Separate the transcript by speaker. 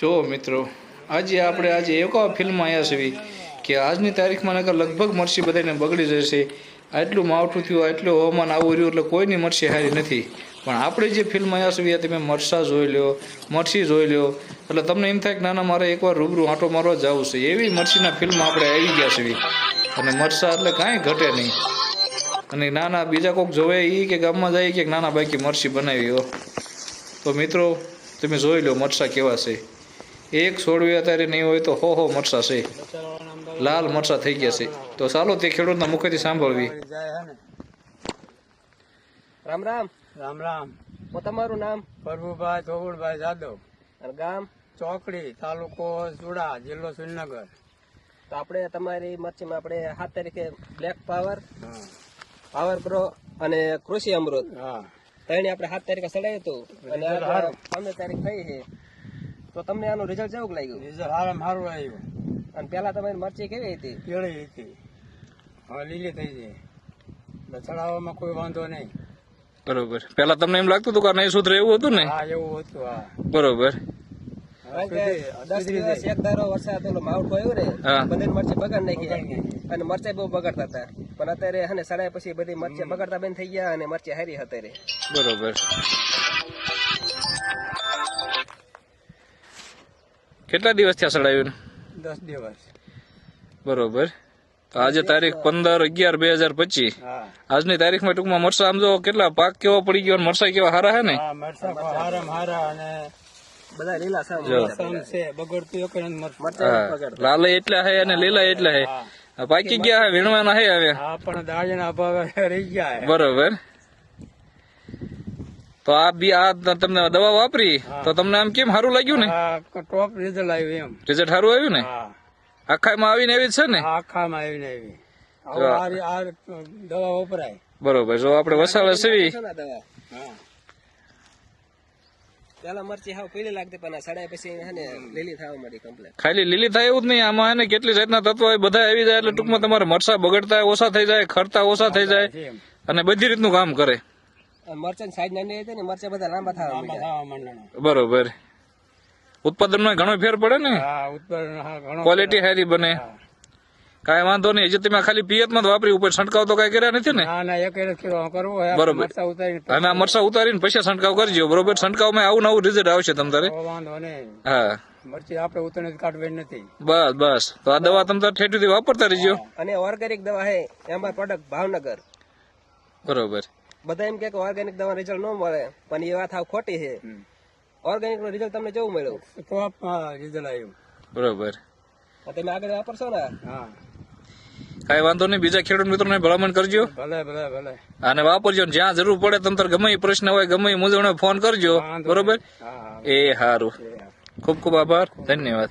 Speaker 1: જો મિત્રો, આજે આપણે આજે એવા ફિલ્મ આવ્યા છીએ કે આજની તારીખમાં નકર લગભગ મરસી બધાને બગડી જશે. આટલું માવઠું થયું, આટલું હવામાન આવું રહ્યું એટલે કોઈની મરસી હારી નથી. પણ આપણે જે ફિલ્મ આવ્યા છીએ તમે મરસા જોઈ લ્યો, મરસી જોઈ લ્યો. એટલે તમને એમ થાય કે નાના, મારે એકવાર રૂબરૂ આંટો મારવા જવું છે. એવી મરસીના ફિલ્મ આપણે આવી ગયા છીએ. અને મરસા એટલે કાંઈ ઘટે નહીં. અને નાના, બીજા કોઈક જોવે એ કે ગામમાં જાય કે નાના બાકી મરસી બનાવી, હો. તો મિત્રો, તમે જોઈ લો મરસા કેવા છે. એક છોડવી અત્યારે નહીં હોય તો હો હો મરસા છે. લાલ મરસા થઈ ગયા છે. તો ચાલો તે ખેડૂતના મુખેથી સાંભળવી.
Speaker 2: રામ રામ.
Speaker 3: રામ રામ.
Speaker 2: હું તમારું નામ?
Speaker 3: પ્રભુભાઈ ધોગુણભાઈ જાદવ.
Speaker 2: ગામ?
Speaker 3: ચોકડી તાલુકો ચુડા જિલ્લો શ્રીનગર.
Speaker 2: તો આપણે તમારી મરચીમાં આપણે સાત તારીખે બ્લેક પાવર
Speaker 3: હા.
Speaker 2: પાવર પ્રો અને કૃષિ અમૃત.
Speaker 3: હા.
Speaker 2: ત્રણે આપણે સાત તારીખે ચડાવ્યું હતું. અને પંદર તારીખ થઈ છે. તો તમને આનું રિઝલ્ટ કેવું લાગ્યું?
Speaker 3: રિઝલ્ટ સારામાં સારું આવ્યું.
Speaker 2: અને પેલા તમારી મરચી કેવી હતી?
Speaker 3: પીળી હતી. હવે લીલી થઈ ગઈ. લથડાવવામાં ચડાવવામાં કોઈ વાંધો નહીં.
Speaker 1: બરોબર. પેલા તમને એમ લાગતું હતું કે નહીં સુધરે એવું હતું ને?
Speaker 3: હા એવું હતું હા.
Speaker 1: બરોબર.
Speaker 2: કારણ કે
Speaker 3: સુધરી-
Speaker 2: દસ
Speaker 3: સુધરી
Speaker 2: દિવસ એક ધારો વરસાદ ઓલો માવઠું આવ્યું ને
Speaker 1: હા.
Speaker 2: બધી મરચી બગાડ નાખી.
Speaker 3: બગાડી
Speaker 2: અને મરચાઈ બહુ બગાડતા હતા. પણ અત્યારે હે સડાય પછી બધી મરચી બગાડતા બંધ થઈ ગયા અને મરચી હારી અત્યારે
Speaker 1: બરોબર. કેટલા દિવસ થયા સડાયું
Speaker 3: દસ દિવસ.
Speaker 1: બરોબર. તો આજે તારીખ પંદર અગિયાર બે હજાર પચીસ.
Speaker 3: હા.
Speaker 1: આજની તારીખમાં ટૂંકમાં મરસા આમ જો કેટલા પાક કેવો પડી ગયો અને મરસા કેવા હારા હે ને?
Speaker 3: હા હારા અને
Speaker 2: બધા લીલા
Speaker 1: એટલા હે અને લીલા એટલા હે. પાકી ગયા હે વીણવાના હે હવે.
Speaker 3: હા પણ દાળીના ભાવે રહી ગયા
Speaker 1: બરોબર. તો આ બી આ તમને દવા વાપરી તો તમને આમ કેમ સારું લાગ્યું ને?
Speaker 3: હા ટોપ રિઝલ્ટ આવ્યું એમ.
Speaker 1: રિઝલ્ટ સારું આવ્યું ને?
Speaker 3: હા.
Speaker 1: આખામાં આવીને એવી છે ને?
Speaker 3: આખામાં આવીને એવી. આ આ દવા વપરાય.
Speaker 1: બરોબર જો આપણે વસાવે સેવી.
Speaker 2: છે ને આ દવા.
Speaker 3: હા.
Speaker 2: પેલા મરચી હાવ પીલી લાગતી પણ સડાય પછી હે લીલી થવા માંડી કમ્પ્લેટ
Speaker 1: ખાલી લીલી થાય એવું જ નહીં આમાં હે ને કેટલી જાતના તત્વો હોય બધા આવી જાય એટલે ટૂંકમાં તમારે મરસા બગડતા ઓછા થઈ જાય ખરતા ઓછા થઈ જાય અને બધી રીતનું કામ કરે.
Speaker 2: મરચાં સાઈઝ નાની હતી ને મરચાં બધા લાંબા થવા માંડ્યા.
Speaker 1: બરોબર. ઉત્પાદનમાં ઘણો ફેર પડે ને?
Speaker 3: ઉત્પાદન
Speaker 1: ક્વોલિટી સારી બને. કઈ વાંધો નહીં. હજી તમે ખાલી પિયતમાં જ વાપરી ઉપર છંટકાવ તો કાંઈ કર્યા નથી ને? બરોબર.
Speaker 3: મરચા ઉતારીને
Speaker 1: અમે આ મરસા ઉતારીને પછી છંટકાવ કરજો. બરોબર? છંટકાવમાં આવું નવું રિઝલ્ટ આવશે
Speaker 3: તમારે વાંધો નહીં.
Speaker 1: હા.
Speaker 3: મરચી આપણે ઉતરને કાઢવાની નથી.
Speaker 1: બસ બસ. તો આ દવા તમે ઠેઠુથી ઠેઠીથી વાપરતા રહેજો.
Speaker 2: અને ઓર્ગેનિક દવા હે એમાં પ્રોડક્ટ ભાવનગર.
Speaker 1: બરોબર.
Speaker 2: બધા એમ કે ઓર્ગેનિક દવા રિઝલ્ટ ન મળે પણ એ વાત આવ ખોટી છે. ઓર્ગેનિકનું રિઝલ્ટ તમને કેવું મળ્યું.
Speaker 3: ટોપ રિઝલ્ટ આવ્યું.
Speaker 1: બરોબર.
Speaker 2: તમે આગળ વાપરશો ને?
Speaker 3: હા.
Speaker 1: કાંઈ વાંધો નહીં બીજા ખેડૂત મિત્રોને ભલામણ કરજો.
Speaker 3: ભલે ભલે ભલે.
Speaker 1: અને વાપરજો ને જ્યાં જરૂર પડે તમ ગમે એ પ્રશ્ન હોય ગમે એ મૂંઝવણે ફોન કરજો. બરોબર? એ સારું. ખૂબ ખૂબ આભાર.
Speaker 3: ધન્યવાદ.